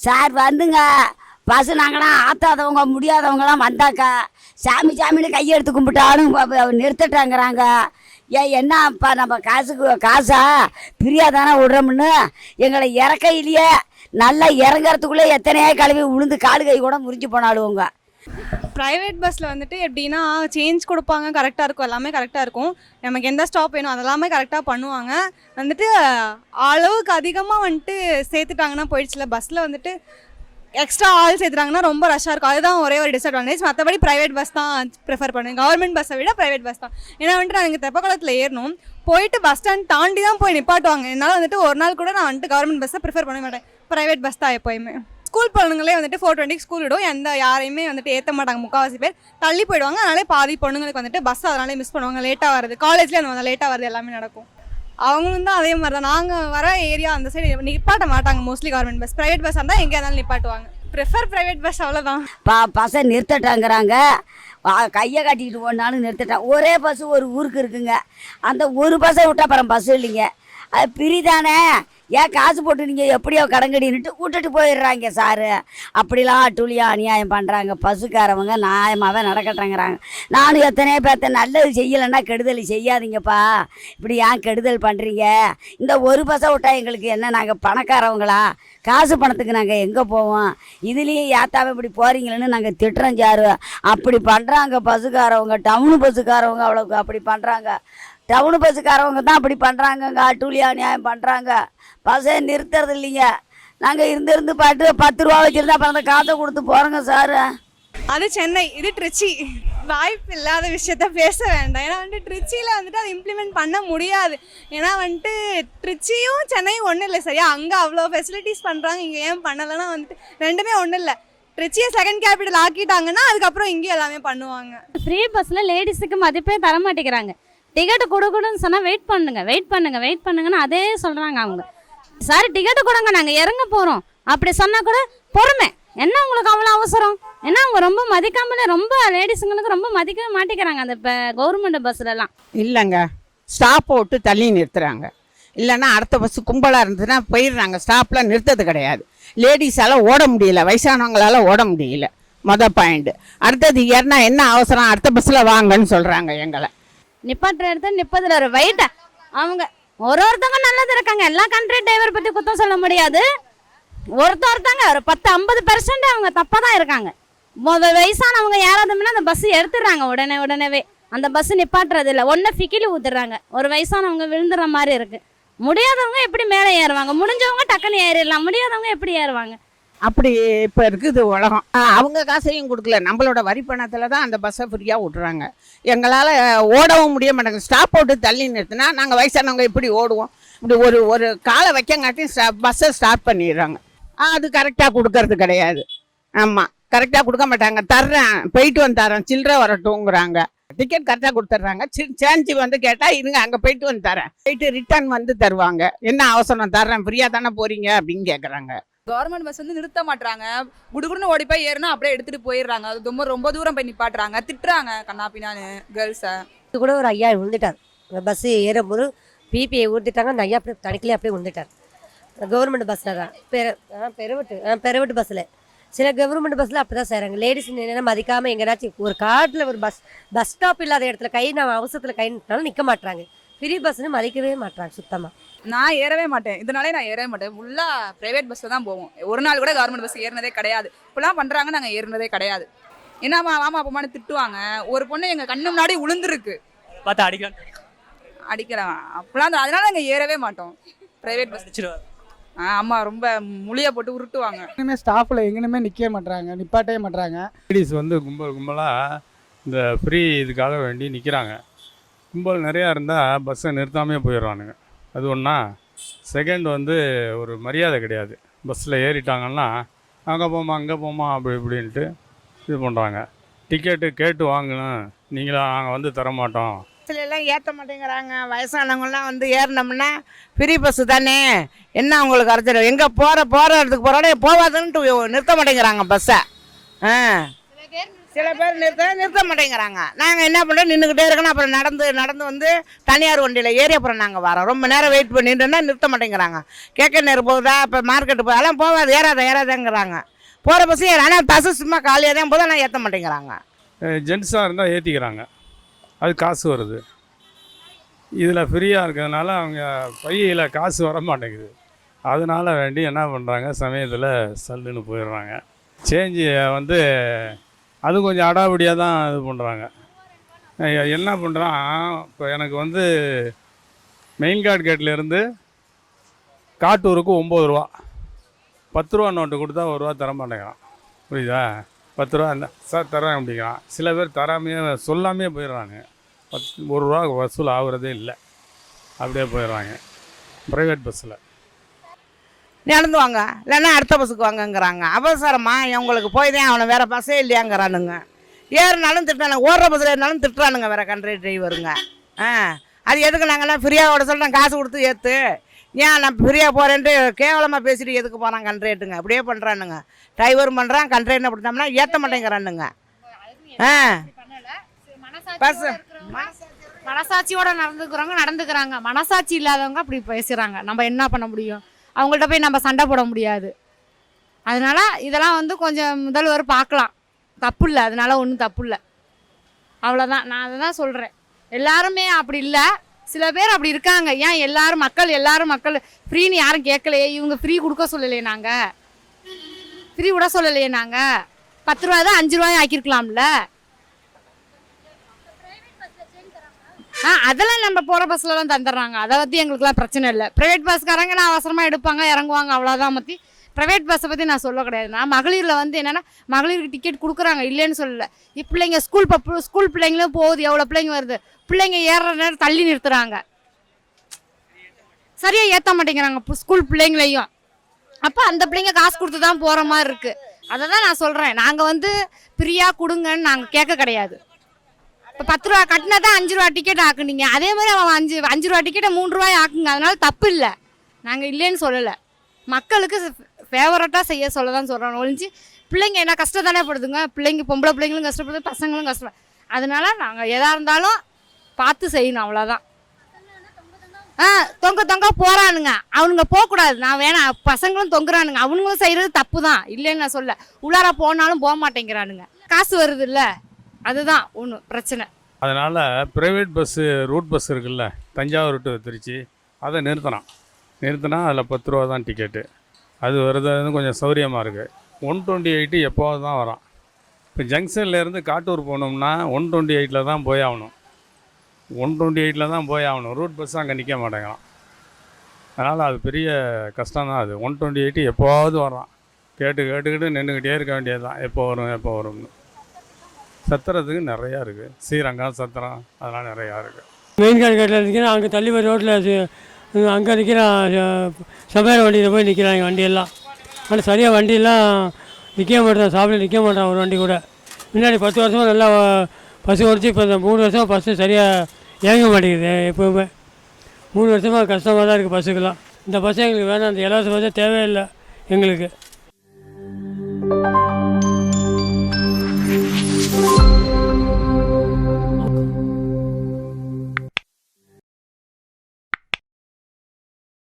Sir வந்துங்க. பசு நாங்களாம் ஆத்தாதவங்க முடியாதவங்களாம் வந்தாக்கா சாமி சாமின்னு கையெடுத்து கும்பிட்டாலும் ப- நிறுத்தட்டாங்கிறாங்க. ஏன் என்னப்பா நம்ம காசுக்கு காசா? பிரியா தானே விடுறோம்னு எங்களை இறக்கையிலேயே நல்லா இறங்கிறதுக்குள்ளே எத்தனையோ கழுவி உளுந்து காலு கை கூட முறிஞ்சு போனாலுவங்க ப்ரைவேட் பஸ்ஸில் வந்துட்டு எப்படின்னா சேஞ்ச் கொடுப்பாங்க கரெக்டாக இருக்கும் எல்லாமே கரெக்டாக இருக்கும். நமக்கு எந்த ஸ்டாப் வேணும் அதெல்லாமே கரெக்டாக பண்ணுவாங்க. வந்துட்டு அளவுக்கு அதிகமாக வந்துட்டு சேர்த்துட்டாங்கன்னா போயிடுச்சுல பஸ்ஸில் வந்துட்டு எக்ஸ்ட்ரா ஆள் சேர்த்துறாங்கன்னா ரொம்ப ரஷ்ஷாக இருக்கும். அதுதான் ஒரே ஒரு டிஸ்அட்வான்டேஜ் மற்றபடி ப்ரைவேட் பஸ் தான் ப்ரிஃபர் பண்ணுவேன். கவர்மெண்ட் பஸ்ஸை விட ப்ரைவேட் பஸ் தான். ஏன்னா வந்துட்டு நான் இங்கே தெப்பக்குளத்தில் ஏறணும். போயிட்டு பஸ் ஸ்டாண்ட் தாண்டி தான் போய் நிப்பாட்டுவாங்க. என்னால் வந்துட்டு ஒரு நாள் கூட நான் வந்துட்டு கவர்மெண்ட் பஸ்ஸை ப்ரிஃபர் பண்ண மாட்டேன். ப்ரைவேட் பஸ் தான் எப்போயுமே. ஸ்கூல் பொண்ணுங்களே வந்துட்டு ஃபோர் டுவெண்ட்டிக்கு ஸ்கூல் விடும். எந்த யாரையுமே வந்துட்டு ஏற்ற மாட்டாங்க. முக்கால்வாசி பேர் தள்ளி போயிடுவாங்க. அதனாலே பாதி பொண்ணுங்களுக்கு வந்துட்டு பஸ் அதனாலே மிஸ் பண்ணுவாங்க. லேட்டாக வருது காலேஜ்லேயே அந்த லேட்டாக வருது எல்லாமே நடக்கும். அவங்களும் தான் அதே மாதிரி தான் நாங்கள் வர ஏரியா அந்த சைடு நிப்பாட்ட மாட்டாங்க. Mostly government bus private bus இருந்தால் எங்கே இருந்தாலும் நிப்பாட்டுவாங்க. ப்ரிஃபர் ப்ரைவேட் பஸ் அவ்வளோதான் பா பஸ்ஸை நிறுத்தட்டாங்கிறாங்க. கையை கட்டிக்கிட்டு போனாலும் நிறுத்தட்டான் ஒரே பஸ்ஸு ஒரு ஊருக்கு இருக்குங்க. அந்த ஒரு பஸ்ஸை விட்டா அப்புறம் பஸ்ஸு இல்லைங்க. அது பிரிதானே. ஏன் காசு போட்டு நீங்கள் எப்படியோ கடங்கடின்னுட்டு விட்டுட்டு போயிடுறாங்க சாரு. அப்படிலாம் அட்டூழியம் அநியாயம் பண்ணுறாங்க பஸ்ஸுக்காரவங்க நியாயமாகவே நடக்கட்டேங்கிறாங்க நானும் எத்தனையோ பேர்த்த நல்லது செய்யலைன்னா கெடுதல் செய்யாதீங்கப்பா. இப்படி ஏன் கெடுதல் பண்ணுறீங்க இந்த ஒரு பஸ்ஸை விட்டா எங்களுக்கு என்ன? நாங்கள் பணக்காரவங்களா? காசு பணத்துக்கு நாங்கள் எங்கே போவோம்? இதுலேயும் ஏத்தாம இப்படி போகிறீங்களேன்னு நாங்கள் திட்டுறோம் சாரு. அப்படி பண்ணுறாங்க பஸ்ஸுக்காரவங்க டவுனு பஸ்ஸுக்காரவங்க அவ்வளோக்கு அப்படி பண்ணுறாங்க டவுனு பஸ்ஸுக்காரவங்க தான் அப்படி பண்ணுறாங்கங்க அட்டூழியா நியாயம் பண்ணுறாங்க பஸ்ஸை நிறுத்துறது இல்லைங்க. நாங்கள் இருந்து இருந்து பாட்டு பத்து ரூபா வச்சுருந்தா அப்புறம் அந்த காசை கொடுத்து போகிறோங்க சாரு. அது சென்னை. இது ட்ரிச்சி. வாய்ப்பு இல்லாத விஷயத்த பேச வேண்டாம். ஏன்னா வந்துட்டு ட்ரிச்சியில் வந்துட்டு அதை இம்ப்ளிமெண்ட் பண்ண முடியாது. ஏன்னா வந்துட்டு ட்ரிச்சியும் சென்னையும் ஒன்றும் இல்லை சரியா? அங்கே அவ்வளோ ஃபெசிலிட்டிஸ் பண்ணுறாங்க இங்கே ஏன் பண்ணலைன்னா வந்துட்டு ரெண்டுமே ஒன்றும் இல்லை. ட்ரிச்சியை செகண்ட் கேபிட்டல் ஆக்கிட்டாங்கன்னா அதுக்கப்புறம் இங்கேயும் எல்லாமே பண்ணுவாங்க. ஃப்ரீ பஸ்ஸில் லேடிஸுக்கு மதிப்பே தர மாட்டேங்கிறாங்க. டிக்கெட்டு கொடுக்கணும்னு சொன்னால் வெயிட் பண்ணுங்க வெயிட் பண்ணுங்க வெயிட் பண்ணுங்கன்னு அதே சொல்கிறாங்க அவங்க. சார் டிக்கெட்டு கொடுங்க நாங்கள் இறங்க போகிறோம் அப்படி சொன்னால் கூட பொறுமை. என்ன உங்களுக்கு அவ்வளோ அவசரம்? ஏன்னா அவங்க ரொம்ப மதிக்காமலே ரொம்ப லேடிஸுங்களுக்கு ரொம்ப மதிக்கவே மாட்டேங்கிறாங்க அந்த இப்போ கவர்மெண்ட் பஸ்லலாம் இல்லைங்க. ஸ்டாப்பை விட்டு தள்ளி நிறுத்துறாங்க. இல்லைன்னா அடுத்த பஸ் கும்பலாக இருந்ததுன்னா போயிடுறாங்க. ஸ்டாப்பில் நிறுத்தது கிடையாது. லேடிஸால் ஓட முடியல. வயசானவங்களால ஓட முடியல. மொதல் பாயிண்ட்டு அடுத்தது ஏன்னா என்ன அவசரம்? அடுத்த பஸ்ஸில் வாங்கன்னு சொல்கிறாங்க எங்களை. நிப்பாட்டுற இடத்துல நிப்பதில் ஒரு வயிட்ட அவங்க ஒரு ஒருத்தவங்க நல்லது இருக்காங்க. எல்லா கண்ட்ரி டிரைவர் பற்றி குத்தம் சொல்ல முடியாது. ஒருத்த ஒருத்தவங்க ஒரு பத்து ஐம்பது பெர்சன்ட் அவங்க தப்பாக தான் இருக்காங்க. வயசானவங்க யாராவதுன்னா அந்த பஸ் எடுத்துடுறாங்க உடனே உடனேவே. அந்த பஸ் நிப்பாட்டுறது இல்லை. ஒன்றை ஃபிக்கிலி ஊத்துறாங்க. ஒரு வயசானவங்க விழுந்துற மாதிரி இருக்கு. முடியாதவங்க எப்படி மேலே ஏறுவாங்க? முடிஞ்சவங்க டக்குன்னு ஏறிடலாம். முடியாதவங்க எப்படி ஏறுவாங்க? அப்படி இப்போ இருக்குது உலகம். ஆ, அவங்க காசையும் கொடுக்கல. நம்மளோட வரி பணத்தில் தான் அந்த பஸ்ஸை ஃப்ரீயாக விட்றாங்க. எங்களால் ஓடவும் முடிய மாட்டாங்க ஸ்டாப் போட்டு தள்ளி நிறுத்தினா நாங்கள் வயசானவங்க இப்படி ஓடுவோம். இப்படி ஒரு ஒரு காலை வைக்கங்காட்டி பஸ்ஸை ஸ்டார்ட் பண்ணிடுறாங்க. ஆ, அது கரெக்டாக கொடுக்கறது கிடையாது. ஆமாம் கரெக்டாக கொடுக்க மாட்டாங்க. தர்றேன் போயிட்டு வந்து தரேன் சில்லறை வரட்டும்ங்கிறாங்க. டிக்கெட் கரெக்டாக கொடுத்துட்றாங்க. சேஞ்சி வந்து கேட்டால் இருங்க அங்கே போயிட்டு வந்து தரேன் போயிட்டு ரிட்டர்ன் வந்து தருவாங்க. என்ன அவசரம்? தர்றேன். ஃப்ரீயாக தானே போகிறீங்க அப்படின்னு கேட்குறாங்க கவர்மெண்ட் பஸ் வந்து நிறுத்த மாட்டுறாங்க குடுகுடுன்னு ஓடி போய் ஏறினா அப்படியே எடுத்துட்டு போயிடுறாங்க. அது ரொம்ப ரொம்ப தூரம் போய் நிப்பாட்டுறாங்க. திட்டுறாங்க கண்ணா பின்னான்னு கேர்ள்ஸை இது கூட ஒரு ஐயா விழுந்துட்டார். பஸ்ஸு ஏறும்போது பிபிஐ ஊற்றிட்டாங்க அந்த ஐயா அப்படியே தடுக்கலே அப்படியே விழுந்துட்டார். கவர்மெண்ட் பஸ்ஸில் தான். பெரு ஆ பெருவட்டு ஆ பெருவட்டு பஸ்ஸில் சில கவர்மெண்ட் பஸ்ஸில் அப்படி தான் செய்கிறாங்க லேடிஸ் என்ன மதிக்காமல் எங்கேனாச்சும் ஒரு காட்டில் ஒரு பஸ் பஸ் ஸ்டாப் இல்லாத இடத்துல கை நான் அவசரத்தில் கை நிட்டாலும் நிற்க மாட்றாங்க. ஃப்ரீ பஸ்ன்னு மதிக்கவே மாட்டுறாங்க சுத்தமாக நான் ஏறவே மாட்டேன். இதனாலே நான் ஏறவே மாட்டேன். ஃபுல்லாக ப்ரைவேட் பஸ்ஸில் தான் போவோம். ஒரு நாள் கூட கவர்மெண்ட் பஸ் ஏறினதே கிடையாது. இப்படிலாம் பண்ணுறாங்க நாங்கள் ஏறினதே கிடையாது. என்னம்மா ஆமா அப்பமானு திட்டுவாங்க. ஒரு பொண்ணு எங்கள் கண்ணு முன்னாடி உளுந்துருக்கு. பார்த்து அடிக்கலாம். அடிக்கலாம். அப்படிலாம் அந்த- அதனால நாங்கள் ஏறவே மாட்டோம். ப்ரைவேட் பஸ் ஆ ஆமாம் ரொம்ப முழிய போட்டு உருட்டுவாங்க. எங்கேயுமே ஸ்டாஃபில் எங்கேயுமே நிற்கவே மாட்றாங்க நிப்பாட்டவே மாட்றாங்க. லேடிஸ் வந்து கும்பல் கும்பலாக இந்த ஃப்ரீ இதுக்காக வேண்டி நிற்கிறாங்க கும்பல் நிறையா இருந்தால் பஸ்ஸை நிறுத்தாமே போயிடுறானுங்க அது ஒன்றா செகண்ட் வந்து ஒரு மரியாதை கிடையாது. பஸ்ஸில் ஏறிட்டாங்கன்னா அங்கே போமா அங்கே போமா அப்படி இப்படின்ட்டு இது பண்ணுறாங்க டிக்கெட்டு கேட்டு வாங்கணும். நீங்களா நாங்கள் வந்து தர மாட்டோம் எல்லாம் ஏற்ற மாட்டேங்கிறாங்க. வயசானவங்கலாம் வந்து ஏறினோம்னா ஃப்ரீ பஸ்ஸு தானே. என்ன உங்களுக்கு அரைச்சிடும் எங்கே போகிற போகிற இடத்துக்கு போகிறோட போகாதுன்ட்டு நிறுத்த மாட்டேங்கிறாங்க பஸ்ஸை ஆ. சில பேர் நிறுத்த நிறுத்த மாட்டேங்கிறாங்க. நாங்கள் என்ன பண்ணுறோம் நின்றுக்கிட்டே இருக்கணும். அப்புறம் நடந்து நடந்து வந்து தனியார் வண்டியில் ஏறி அப்புறம் நாங்கள் வரோம். ரொம்ப நேரம் வெயிட் பண்ணிட்டோன்னா நிறுத்த மாட்டேங்கிறாங்க. கேட்க நேரம் போகுதா? இப்போ மார்க்கெட்டு போகுது அதெல்லாம் போகாது. ஏறாத ஏறாதங்கிறாங்க. போகிற பசங்க ஆனால் பஸ்ஸு சும்மா காலியாக தான் போதும் ஆனால் ஏற்ற மாட்டேங்கிறாங்க. ஜென்ஸாக இருந்தால் ஏற்றிக்கிறாங்க அது காசு வருது. இதில் ஃப்ரீயாக இருக்கிறதுனால அவங்க பையில் காசு வர மாட்டேங்குது. அதனால வேண்டி என்ன பண்ணுறாங்க சமயத்தில் சல்லுன்னு போயிடுறாங்க. சேஞ்சு வந்து அது கொஞ்சம் அடாவடியாக தான் இது பண்ணுறாங்க என்ன பண்ணுறான் இப்போ எனக்கு வந்து மெயின் கார்டு கேட்லேருந்து காட்டூருக்கு ஒம்பது ரூபா. பத்து ரூபா நோட்டு கொடுத்தா ஒரு ரூபா தர மாட்டேங்கிறான். புரியுதா? பத்து ரூபா இல்லை. சார் தரேன் அப்படிங்கிறான். சில பேர் தராமையே சொல்லாமே போயிடுறாங்க. பத்து ஒரு ரூபா வசூல் ஆகுறதே இல்லை. அப்படியே போயிடுறாங்க. ப்ரைவேட் பஸ்ஸில் நடந்து வாங்க இல்லைன்னா அடுத்த பஸ்ஸுக்கு வாங்கங்கிறாங்க. அவசரமா உங்களுக்கு போய் தான் அவனை வேறு பஸ்ஸே இல்லையாங்கிறானுங்க. ஏறினாலும் திட்டானுங்க ஓடுற பஸ்ஸில் ஏறினாலும் திட்டுறானுங்க வேறு கண்ட்ரி டிரைவருங்க ஆ அது எதுக்கு நாங்கள்லாம் ஃப்ரீயாக ஓட சொல்லிட்டோம் காசு கொடுத்து ஏற்று ஏன் நான் ஃப்ரீயாக போகிறேன்ட்டு கேவலமாக பேசிட்டு எதுக்கு போகிறான் கண்ட்ரேட்டுங்க அப்படியே பண்ணுறானுங்க டிரைவரும் பண்ணுறான் கண்ட்ரேட் அப்படின்னா ஏற்ற மாட்டேங்கிறானுங்க. ஆ. பஸ். மனசாட்சியோட நடந்துக்கிறவங்க நடந்துக்கிறாங்க. மனசாட்சி இல்லாதவங்க அப்படி பேசுகிறாங்க நம்ம என்ன பண்ண முடியும்? அவங்கள்ட்ட போய் நம்ம சண்டை போட முடியாது. அதனால் இதெல்லாம் வந்து கொஞ்சம் முதல்வர் பார்க்கலாம். தப்பு இல்லை அதனால ஒன்றும் தப்பு இல்லை அவ்வளோதான் நான் அதை தான் சொல்கிறேன் எல்லாருமே அப்படி இல்லை. சில பேர் அப்படி இருக்காங்க. ஏன் எல்லாரும் மக்கள் எல்லாரும் மக்கள் ஃப்ரீன்னு யாரும் கேட்கலையே? இவங்க ஃப்ரீ கொடுக்க சொல்லலையே நாங்கள் ஃப்ரீ விட சொல்லலையே நாங்கள் பத்து ரூபாய் தான் அஞ்சு ரூபாய் ஆக்கியிருக்கலாம்ல. ஆ அதெல்லாம் நம்ம போகிற பஸ்லலாம் தந்துடுறாங்க. அதை பற்றி எங்களுக்குலாம் பிரச்சனை இல்லை. ப்ரைவேட் பஸ்காரங்க நான் அவசரமாக எடுப்பாங்க இறங்குவாங்க அவ்வளோதான் பற்றி ப்ரைவேட் பஸ்ஸை பற்றி நான் சொல்ல கிடையாது. நான் மகளிரில் வந்து என்னென்னா மகளிருக்கு டிக்கெட் கொடுக்குறாங்க இல்லைன்னு சொல்லலை. இப்போ பிள்ளைங்க ஸ்கூல் பப்பு ஸ்கூல் பிள்ளைங்களும் போகுது எவ்வளோ பிள்ளைங்க வருது. பிள்ளைங்க ஏறுற நேரம் தள்ளி நிறுத்துறாங்க. சரியாக ஏற்ற மாட்டேங்கிறாங்க இப்போ ஸ்கூல் பிள்ளைங்களையும். அப்போ அந்த பிள்ளைங்க காசு கொடுத்து தான் போகிற மாதிரி இருக்குது அதை தான் நான் சொல்கிறேன் நாங்கள் வந்து ஃப்ரீயாக கொடுங்கன்னு நாங்கள் கேட்க கிடையாது. இப்போ பத்து ரூபா கட்டினா தான் அஞ்சு ரூபா டிக்கெட் ஆக்குனீங்க. அதே மாதிரி அவன் அஞ்சு அஞ்சு ரூபா டிக்கெட்டை மூணு ரூபாய் ஆக்குங்க. அதனால தப்பு இல்லை. நாங்கள் இல்லைன்னு சொல்லலை. மக்களுக்கு ஃபேவரட்டாக செய்ய சொல்ல தான் சொல்கிறோம் ஒழிஞ்சு பிள்ளைங்க என்ன கஷ்டம் தானே படுதுங்க. பிள்ளைங்க பொம்பளை பிள்ளைங்களும் கஷ்டப்படுது பசங்களும் கஷ்டம் அதனால நாங்கள் எதாக இருந்தாலும் பார்த்து செய்யணும் அவ்வளோதான் ஆ தொங்க தொங்க போகிறானுங்க அவனுங்க போகக்கூடாது. நான் வேணாம் பசங்களும் தொங்குறானுங்க. அவனுங்களும் செய்கிறது தப்பு தான் இல்லைன்னு நான் சொல்ல உள்ளார போனாலும் போக மாட்டேங்கிறானுங்க காசு வருது இல்லை. அதுதான் ஒன்று பிரச்சனை. அதனால் ப்ரைவேட் பஸ்ஸு ரூட் பஸ் இருக்குல்ல தஞ்சாவூர் டு திருச்சி அதை நிறுத்தினான் நிறுத்தினா அதில் பத்து ரூபா தான் டிக்கெட்டு அது வருது கொஞ்சம் சௌரியமாக இருக்குது ஒன் டுவெண்ட்டி எயிட்டு எப்போது தான் வரான் இப்போ ஜங்ஷன்லேருந்து காட்டூர் போனோம்னா ஒன் டுவெண்ட்டி எயிட்டில் தான் போய் ஆகணும். ஒன் டுவெண்ட்டி எயிட்டில் தான் போய் ஆகணும். ரூட் பஸ் அங்கே நிற்க மாட்டேங்கிறான். அதனால் அது பெரிய கஷ்டம் தான் அது. ஒன் டுவெண்ட்டி எயிட்டு எப்போவாவது வரான் கேட்டு கேட்டுக்கிட்டு நின்றுக்கிட்டே இருக்க வேண்டியது தான் எப்போ வரும் எப்போ வரும்னு. சத்திரத்துக்கு நிறையா இருக்குது ஸ்ரீரங்கம் சத்திரம் அதெல்லாம் நிறையா இருக்குது மெயின் கார்டு கேட்டில் நிற்கிறேன் அங்கே தள்ளி ரோட்டில் அங்கே நிற்கிறான் சமையல் வண்டியில் போய் நிற்கிறாங்க வண்டியெல்லாம். ஆனால் சரியாக வண்டியெல்லாம் நிற்க மாட்டேன் சாப்பிட நிற்க மாட்டேன் ஒரு வண்டி கூட. முன்னாடி பத்து வருஷமாக நல்லா பஸ்ஸு ஓடிச்சு இப்போ இந்த மூணு வருஷம் பஸ்ஸு சரியாக இயங்க மாட்டேங்குது எப்போவுமே. மூணு வருஷமாக கஷ்டமாக தான் இருக்குது பஸ்ஸுக்கெல்லாம். இந்த பஸ்ஸு எங்களுக்கு வேணாம். அந்த இலவச பஸ்ஸே தேவையில்லை எங்களுக்கு.